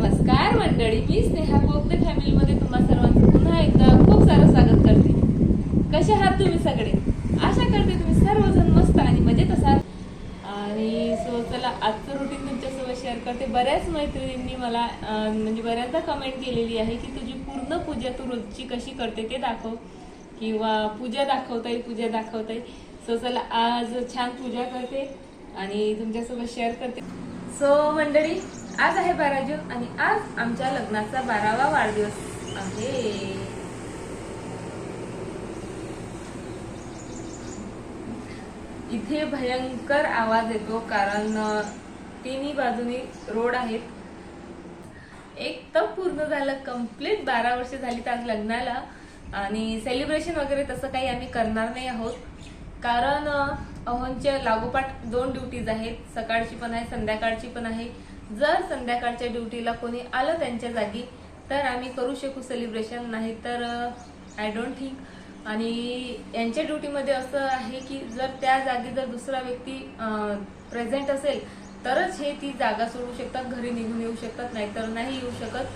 नमस्कार मंडळी मी स्नेहा बोगदे फॅमिलीमध्ये तुम्हा सर्वांचं पुन्हा एकदा खूप सारं स्वागत करते. कसे आहात तुम्ही सगळे? आशा करते तुम्ही सर्वजण मस्त आणि मजेत असाल. आणि सो चला आजचं रुटीन तुमच्यासोबत शेअर करते. बऱ्याच मैत्रिणींनी मला म्हणजे बऱ्याचदा कमेंट केलेली आहे की तुझी पूर्ण पूजा तू रोजची कशी करते ते दाखव. किंवा पूजा दाखवता येईल पूजा दाखवता येईल सो चला आज छान पूजा करते आणि तुमच्यासोबत शेअर करते. सो मंडळी आज आहे बारा जून आणि आज आमच्या लग्नाचा बारावा वाढदिवस आहे. इथे भयंकर आवाज येतो कारण तिन्ही बाजूनी रोड आहेत. एक तर पूर्ण झालं कंप्लीट बारा वर्ष झाली आज लग्नाला आणि सेलिब्रेशन वगैरे तसं काही आम्ही करणार नाही आहोत. कारण अ, अहोंच्या लागोपाठ दोन ड्युटीज आहेत. सकाळची पण आहे संध्याकाळची पण आहे. जर संध्याकाळच्या ड्युटीला कोणी आलं त्यांच्या जागी तर आम्ही करू शकू सेलिब्रेशन नाही तर आय डोंट थिंक आणि यांच्या ड्युटीमध्ये असं आहे की जर त्या जागी जर दुसरा व्यक्ती प्रेझेंट असेल तरच हे ती जागा सोडू शकतात घरी निघून येऊ शकतात नाहीतर नाही येऊ शकत.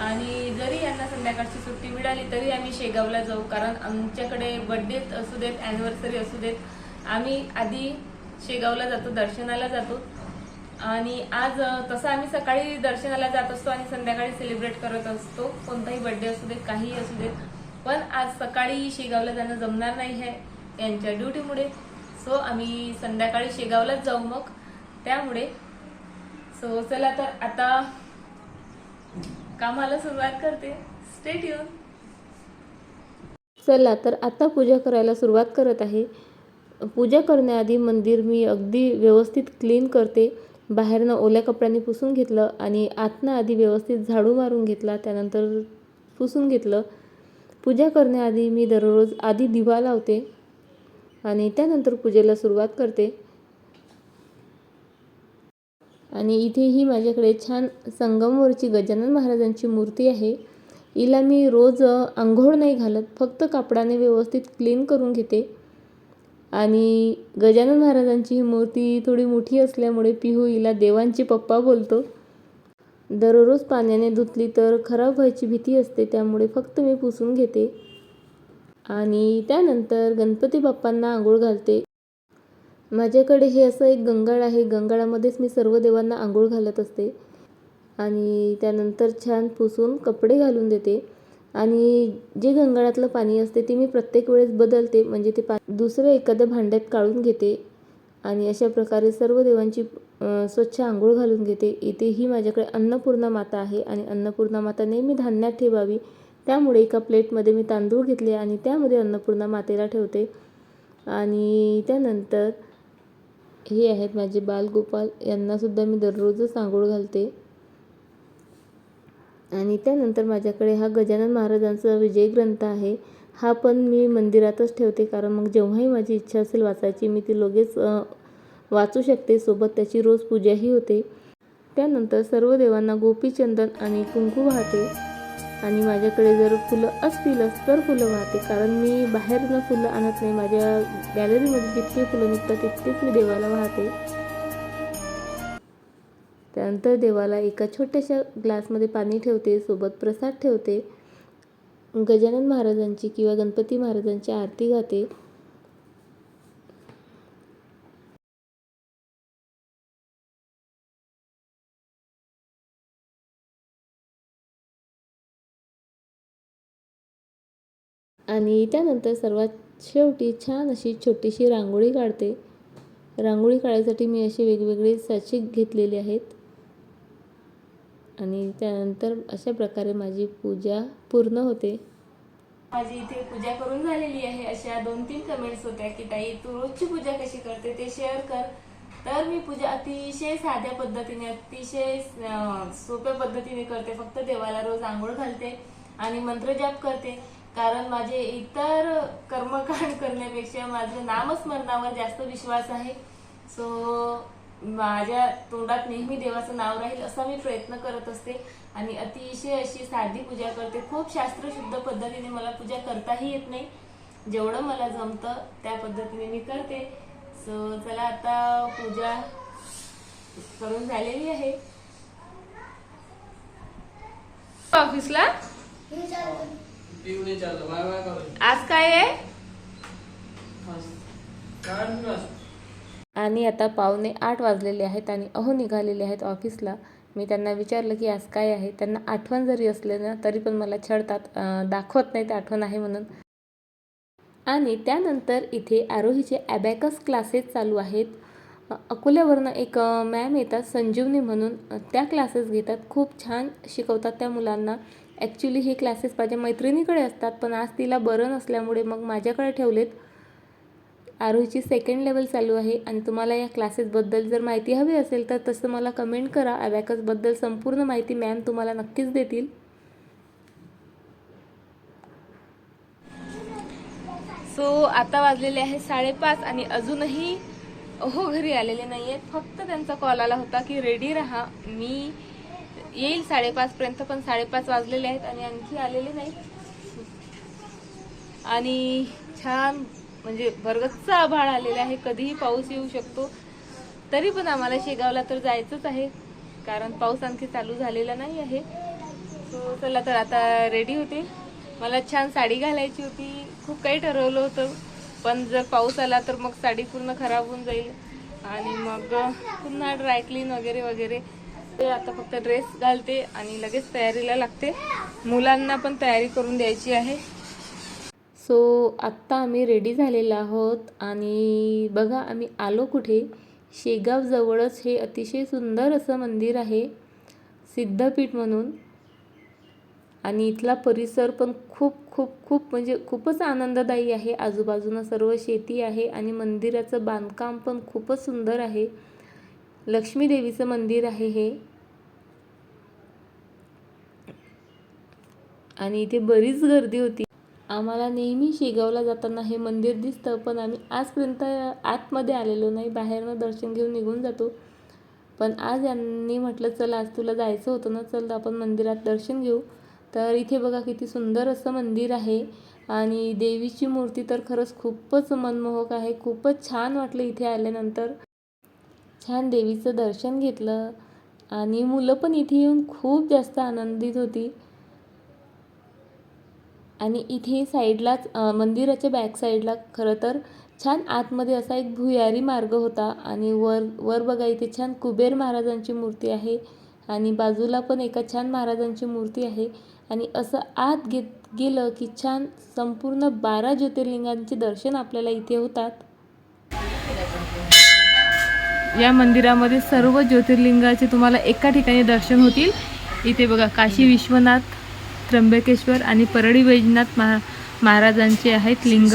आणि जरी यांना संध्याकाळची सुट्टी मिळाली तरी आम्ही शेगावला जाऊ कारण आमच्याकडे बर्थडे असू देत ॲनिव्हर्सरी असू देत आम्ही आधी शेगावला जातो दर्शनाला जातो. आणि आज तसं आम्ही सकाळी दर्शनाला जात असतो आणि संध्याकाळी सेलिब्रेट करत असतो. कोणताही बर्थडे असू देत काहीही असू देत. पण आज सकाळी शेगावला जाणं जमणार नाही आहे यांच्या ड्युटीमुळे. सो आम्ही संध्याकाळी शेगावलाच जाऊ मग. त्यामुळे सो चला तर आता कामाला सुरुवात करते. स्टेट येऊन चला तर आता पूजा करायला सुरुवात करत आहे. पूजा करण्याआधी मंदिर मी अगदी व्यवस्थित क्लीन करते. बाहेरनं ओल्या कपड्यांनी पुसून घेतलं आणि आतनं आधी व्यवस्थित झाडू मारून घेतला त्यानंतर पुसून घेतलं. पूजा करण्याआधी मी दररोज आधी दिवा लावते आणि त्यानंतर पूजेला सुरुवात करते. आणि इथेही माझ्याकडे छान संगमवरची गजानन महाराजांची मूर्ती आहे. हिला मी रोज आंघोळ नाही घालत फक्त कापडाने व्यवस्थित क्लीन करून घेते. आणि गजानन महाराजांची ही मूर्ती थोडी मोठी असल्यामुळे पिहू हिला देवांची पप्पा बोलतो. दररोज पाण्याने धुतली तर खराब व्हायची भीती असते त्यामुळे फक्त मी पुसून घेते. आणि त्यानंतर गणपती बाप्पांना आंघोळ घालते. माझ्याकडे हे असं एक गंगाळ आहे गंगाळामध्येच मी सर्व देवांना आंघोळ घालत असते. आणि त्यानंतर छान पुसून कपडे घालून देते. आणि जे गंगाळातलं पाणी असते ते मी प्रत्येक वेळेस बदलते. म्हणजे ते पा दुसरं एखाद्या भांड्यात काढून घेते आणि अशा प्रकारे सर्व देवांची स्वच्छ आंघोळ घालून घेते. इथेही माझ्याकडे अन्नपूर्णा माता आहे आणि अन्नपूर्णा माता नेहमी धान्यात ठेवावी. त्यामुळे एका प्लेटमध्ये मी तांदूळ घेतले आणि त्यामध्ये अन्नपूर्णा मातेला ठेवते. आणि त्यानंतर हे आहेत माझे बालगोपाल. यांनासुद्धा मी दररोजच आंघोळ घालते. आणि त्यानंतर माझ्याकडे हा गजानन महाराजांचा विजय ग्रंथ आहे. हा पण मी मंदिरातच ठेवते कारण मग जेव्हाही माझी इच्छा असेल वाचायची मी ती लगेच वाचू शकते. सोबत त्याची रोज पूजाही होते. त्यानंतर सर्व देवांना गोपीचंदन आणि कुंकू वाहते. आणि माझ्याकडे जर फुलं असतीलच तर फुलं वाहते कारण मी बाहेरनं फुलं आणत नाही. माझ्या गॅलरीमध्ये जितके फुलं निघतात तितकेच मी देवाला वाहते. त्यानंतर देवाला एका छोट्याशा ग्लासमध्ये पाणी ठेवते सोबत प्रसाद ठेवते. गजानन महाराजांची किंवा गणपती महाराजांची आरती गाते. आणि त्यानंतर सर्वात शेवटी छान अशी छोटीशी रांगोळी काढते. रांगोळी काढायसाठी मी असे वेगवेगळे साचे घेतलेले आहेत. आणि त्यानंतर अशा प्रकारे माझी पूजा पूर्ण होते. माझी इथे पूजा करून झालेली आहे. अशा दोन तीन कमेंट्स होत्या की ताई तू रोजची पूजा कशी करते ते शेअर कर. तर मी पूजा अतिशय साध्या पद्धतीने अतिशय सोप्या पद्धतीने करते. फक्त देवाला रोज आंघोळ घालते आणि मंत्रजाप करते. कारण माझे इतर कर्मकांड करण्यापेक्षा माझं नामस्मरणावर जास्त विश्वास आहे. सो माझ्या तोंडात नेहमी देवाचं नाव राहील असा मी प्रयत्न करत असते. आणि अतिशय अशी साधी पूजा करते. खूप शास्त्रशुद्ध पद्धतीने मला पूजा करताही येत नाही. जेवढं मला जमतं त्या पद्धतीने मी करते. सो चला आता पूजा करून झालेली आहे. ऑफिसला? आज काय आहे? आणि आता पावणे आठ वाजलेले आहेत आणि अहो निघालेले आहेत ऑफिसला. मी त्यांना विचारलं की आज काय आहे? त्यांना आठवण जरी असले ना तरी पण मला छळतात दाखवत नाही ते आठवण आहे म्हणून. आणि त्यानंतर इथे आरोहीचे ॲबॅकस क्लासेस चालू आहेत. अकोल्यावरनं एक मॅम येतात संजीवनी म्हणून. त्या क्लासेस घेतात. खूप छान शिकवतात त्या मुलांना. ॲक्च्युली हे क्लासेस माझ्या मैत्रिणीकडे असतात पण आज तिला बरं नसल्यामुळे मग माझ्याकडे ठेवलेत. आरोहीची सेकंड लेवल चालू आहे आणि तुम्हाला या क्लासेसबद्दल जर माहिती हवी असेल तर तसं मला कमेंट करा. अबॅकसबद्दल संपूर्ण माहिती मॅम तुम्हाला नक्कीच देतील. सो आता वाजलेले आहे साडेपाच आणि अजूनही अहो घरी आलेले नाही आहेत फक्त त्यांचा कॉल आला होता की रेडी राहा. मी येईल साडेपाचपर्यंत पण साडेपाच वाजलेले आहेत आणि आणखी आलेले नाही आणि छान म्हणजे भरगच्च आभाळ आलेलं आहे. कधीही पाऊस येऊ शकतो. तरी पण आम्हाला शेगावला तर जायचंच आहे. कारण पाऊस आणखी चालू झालेला नाही आहे. सो चला तर आता रेडी होते. मला छान साडी घालायची होती. खूप काही ठरवलं होतं. पण जर पाऊस आला तर मग साडी पूर्ण खराब होऊन जाईल. आणि मग पुन्हा ड्राय क्लीन वगैरे वगैरे. ते आता फक्त ड्रेस घालते आणि लगेच तयारीला लागते. मुलांना पण तयारी करून द्यायची आहे. सो आत्ता आम्ही रेडी झालेलो आहोत आणि बघा आम्ही आलो कुठे? शेगावजवळच हे अतिशय सुंदर असं मंदिर आहे सिद्धपीठ म्हणून. आणि इथला परिसर पण खूप खूप खूप म्हणजे खूपच आनंददायी आहे. आजूबाजूनं सर्व शेती आहे आणि मंदिराचं बांधकाम पण खूपच सुंदर आहे. लक्ष्मी देवीचं मंदिर आहे हे. आणि इथे बरीच गर्दी होती. आम्हाला नेहमी शेगावला जाताना हे मंदिर दिसतं पण आम्ही आजपर्यंत आतमध्ये आलेलो नाही. बाहेरनं दर्शन घेऊन निघून जातो. पण आज यांनी म्हटलं चल आज तुला जायचं होतं ना चल आपण मंदिरात दर्शन घेऊ. तर इथे बघा किती सुंदर असं मंदिर आहे. आणि देवीची मूर्ती तर खरंच खूपच मनमोहक आहे. खूपच छान वाटलं इथे आल्यानंतर. छान देवीचं दर्शन घेतलं. आणि मुलं पण इथे येऊन खूप जास्त आनंदित होती. आणि इथे साईडलाच मंदिराच्या बॅक साईडला खरं तर छान आतमध्ये असा एक भुयारी मार्ग होता आणि वर वर बघा इथे छान कुबेर महाराजांची मूर्ती आहे आणि बाजूला पण एका छान महाराजांची मूर्ती आहे आणि असं आत घेत गेलं की छान संपूर्ण बारा ज्योतिर्लिंगांचे दर्शन आपल्याला इथे होतात. या मंदिरामध्ये सर्व ज्योतिर्लिंगाचे तुम्हाला एका ठिकाणी दर्शन होतील. इथे बघा काशी विश्वनाथ त्र्यंबकेश्वर आणि परळी वैजनाथ महा महाराजांचे आहेत लिंग.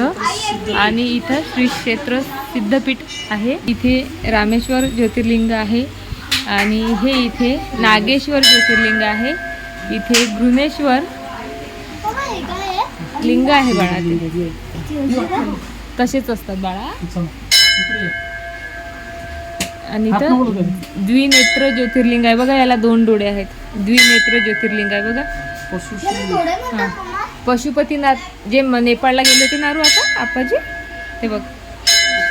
आणि इथं श्री क्षेत्र सिद्धपीठ आहे. इथे रामेश्वर ज्योतिर्लिंग आहे. आणि हे इथे नागेश्वर ज्योतिर्लिंग आहे. इथे घृणेश्वर लिंग आहे बाळा तसेच असतात बाळा. आणि इथं द्विनेत्र ज्योतिर्लिंग आहे. बघा याला दोन डोळे आहेत. द्विनेत्र ज्योतिर्लिंग आहे बघा. हा. पशुपतीनाथ जे म- नेपाळला गेले होते नारू आता आपाजी? ते बघ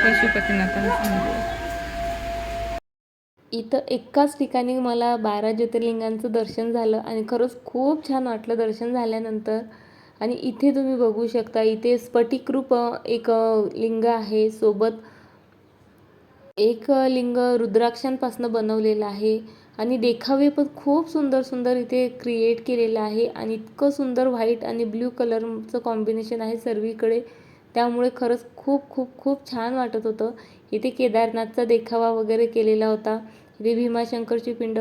पशुपतीनाथांचं मंदिर. इथं एकाच ठिकाणी मला बारा ज्योतिर्लिंगांचं दर्शन झालं आणि खरंच खूप छान वाटलं दर्शन झाल्यानंतर. आणि इथे तुम्ही बघू शकता इथे स्फटिकरूप एक लिंग आहे सोबत. एक लिंग रुद्राक्षांपासून बनवलेलं आहे. आणि देखावे पण खूप सुंदर सुंदर इथे क्रिएट केलेलं आहे आणि इतकं सुंदर व्हाईट आणि ब्ल्यू कलरचं कॉम्बिनेशन आहे सर्वीकडे. त्यामुळे खरंच खूप खूप खूप छान वाटत होतं. इथे केदारनाथचा देखावा वगैरे केलेला होता. इथे भीमाशंकरची पिंड.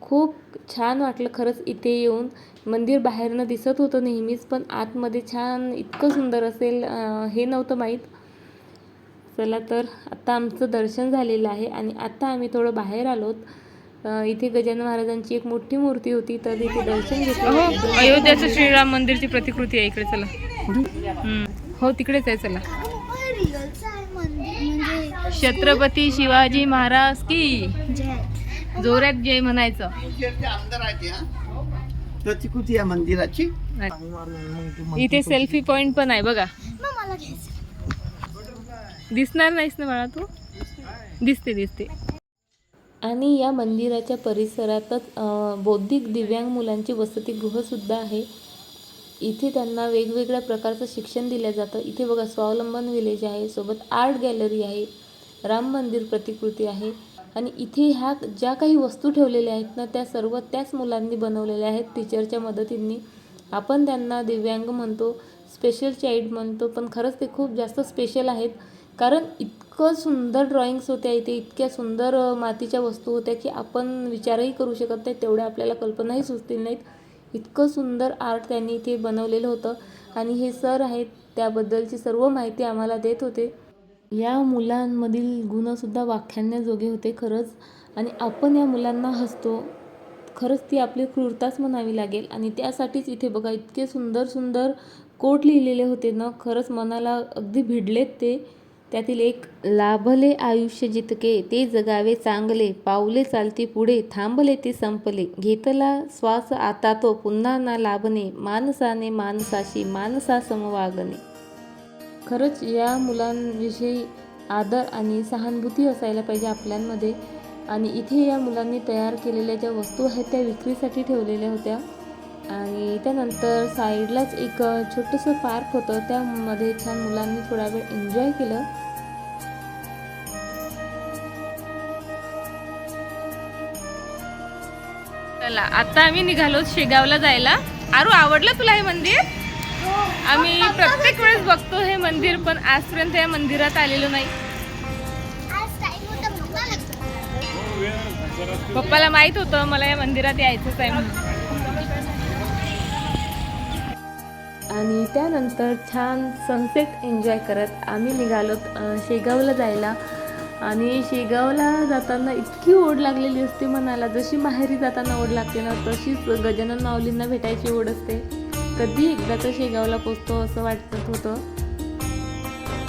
खूप छान वाटलं खरंच इथे येऊन. मंदिर बाहेरनं दिसत होतं नेहमीच पण आतमध्ये छान इतकं सुंदर असेल हे नव्हतं माहीत. चला तर आत्ता आमचं दर्शन झालेलं आहे आणि आत्ता आम्ही थोडं बाहेर आलोत. इथे गजानन महाराजांची एक मोठी मूर्ती होती तर इथे दर्शन घेतलं. हो अयोध्याचं श्रीराम मंदिरची प्रतिकृती आहे इकडे चला. हम्म. हो तिकडेच आहे चला. म्हणजे छत्रपती शिवाजी महाराज की? जोरात जय म्हणायचं. अंदर आहे हा प्रतिकृती आहे मंदिराची. इथे सेल्फी पॉइंट पण आहे बघा. दिसणार नाहीस ना बाळा तू? दिसते दिसते. आणि या मंदिराच्या परिसरातच बौद्धिक दिव्यांग मुलांची वसतिगृहसुद्धा आहे. इथे त्यांना वेगवेगळ्या प्रकारचं शिक्षण दिलं जातं. इथे बघा स्वावलंबन विलेज आहे सोबत आर्ट गॅलरी आहे राम मंदिर प्रतिकृती आहे. आणि इथे ह्या ज्या काही वस्तू ठेवलेल्या आहेत ना त्या सर्व त्याच मुलांनी बनवलेल्या आहेत टीचरच्या मदतींनी. आपण त्यांना दिव्यांग म्हणतो स्पेशल चाईल्ड म्हणतो पण खरंच ते खूप जास्त स्पेशल आहेत. कारण इतकं सुंदर ड्रॉइंग्स होत्या इथे इतक्या सुंदर मातीच्या वस्तू होत्या की आपण विचारही करू शकत नाही तेवढ्या आपल्याला कल्पनाही सुचतील नाहीत. इतकं सुंदर आर्ट त्यांनी इथे बनवलेलं होतं आणि हे सर आहेत त्याबद्दलची सर्व माहिती आम्हाला देत होते. या मुलांमधील गुणसुद्धा वाख्यान्याजोगे होते खरंच आणि आपण या मुलांना हसतो खरंच ती आपली क्रूरताच म्हणावी लागेल आणि त्यासाठीच इथे बघा इतके सुंदर सुंदर कोट लिहिलेले होते ना खरंच मनाला अगदी भिडलेत ते. त्यातील एक लाभले आयुष्य जितके ते जगावे चांगले. पावले चालते पुढे थांबले ते संपले. घेतला श्वास आता तो पुन्हा ना लाभणे माणसाने माणसाशी माणसासम वागणे खरंच या मुलांविषयी आदर आणि सहानुभूती असायला पाहिजे आपल्यांमध्ये. आणि इथे या मुलांनी तयार केलेल्या ज्या वस्तू आहेत त्या विक्रीसाठी ठेवलेल्या होत्या. आणि त्यानंतर साईडलाच एक छोटंसं पार्क होतं. त्यामध्ये छान मुलांनी थोडा वेळ एन्जॉय केलं. चला आता आम्ही निघालो शेगावला जायला. आरू आवडलं तुला हे मंदिर? आम्ही प्रत्येक वेळेस बघतो हे मंदिर पण आजपर्यंत या मंदिरात आलेलो नाही. पप्पाला माहीत होतं मला या मंदिरात यायचंच आहे म्हणून. आणि त्यानंतर छान सनसेट एन्जॉय करत आम्ही निघालो शेगावला जायला. आणि शेगावला जाताना इतकी ओढ लागलेली असते मनाला जशी माहेरी जाताना ओढ लागते ना तशीच गजानन माऊलींना भेटायची ओढ असते. कधी एकदा तर शेगावला पोचतो असं वाटत होतं.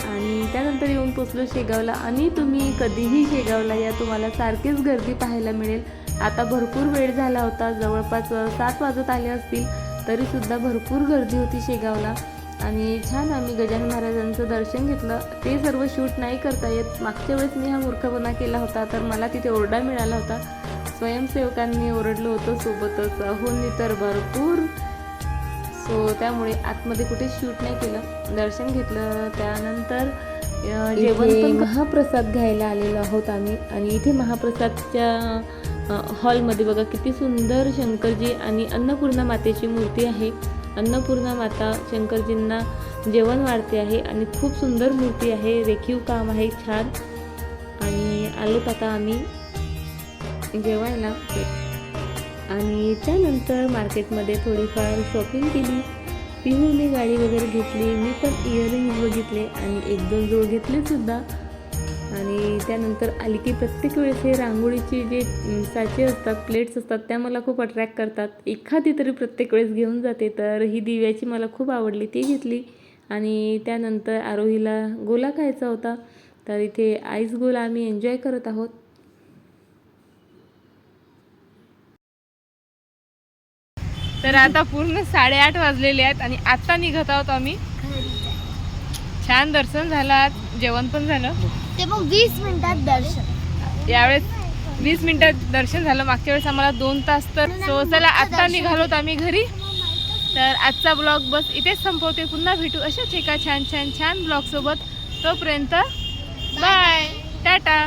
आणि त्यानंतर येऊन पोचलो शेगावला. आणि तुम्ही कधीही शेगावला या तुम्हाला सारखीच गर्दी पाहायला मिळेल. आता भरपूर वेळ झाला होता जवळपास सात वाजत आले असतील. तरीसुद्धा भरपूर गर्दी होती शेगावला. आणि छान आम्ही गजानन महाराजांचं दर्शन घेतलं. ते सर्व शूट नाही करता येत. मागच्या वेळेस मी हा मूर्खपणा केला होता तर मला तिथे ओरडा मिळाला होता. स्वयंसेवकांनी ओरडलं होतं सोबतच अहोंनी तर भरपूर. सो त्यामुळे आतमध्ये कुठे शूट नाही केलं. दर्शन घेतलं. त्यानंतर जेवण महाप्रसाद घ्यायला आलेलो आहोत आम्ही. आणि इथे महाप्रसादच्या हॉलमध्ये बघा किती सुंदर शंकरजी आणि अन्नपूर्णा मातेची मूर्ती आहे. अन्नपूर्णा माता शंकरजींना जेवण वाढते आहे आणि खूप सुंदर मूर्ती आहे. रेखीव काम आहे छान. आणि आलोत आता आम्ही जेवायला. आणि त्यानंतर मार्केटमध्ये थोडीफार शॉपिंग केली. पिहूने गाडी वगैरे घेतली. मी पण इयरिंग्स बघितले आणि एक दोन जोड घेतले सुद्धा. आणि त्यानंतर आली की प्रत्येक वेळेस हे रांगोळीचे जे साचे असतात प्लेट्स असतात त्या मला खूप अट्रॅक्ट करतात. एखादी तरी प्रत्येक वेळेस घेऊन जाते तर ही दिव्याची मला खूप आवडली ती घेतली. आणि त्यानंतर आरोहीला गोला खायचा होता तर इथे आईस गोला आम्ही एन्जॉय करत आहोत. तर आता पूर्ण साडेआठ वाजलेले आहेत आणि आता निघत आहोत आम्ही. छान दर्शन झालं जेवण पण झालं. ते मग वीस मिनिटात दर्शन. यावेळेस वीस मिनिटात दर्शन झालं. मागच्या वेळेस आम्हाला दोन तास तर सो चला आत्ता निघालोत आम्ही घरी. तर आजचा ब्लॉग बस इथेच संपवते. पुन्हा भेटू अशाच एका छान छान छान ब्लॉग सोबत. तोपर्यंत बाय टाटा.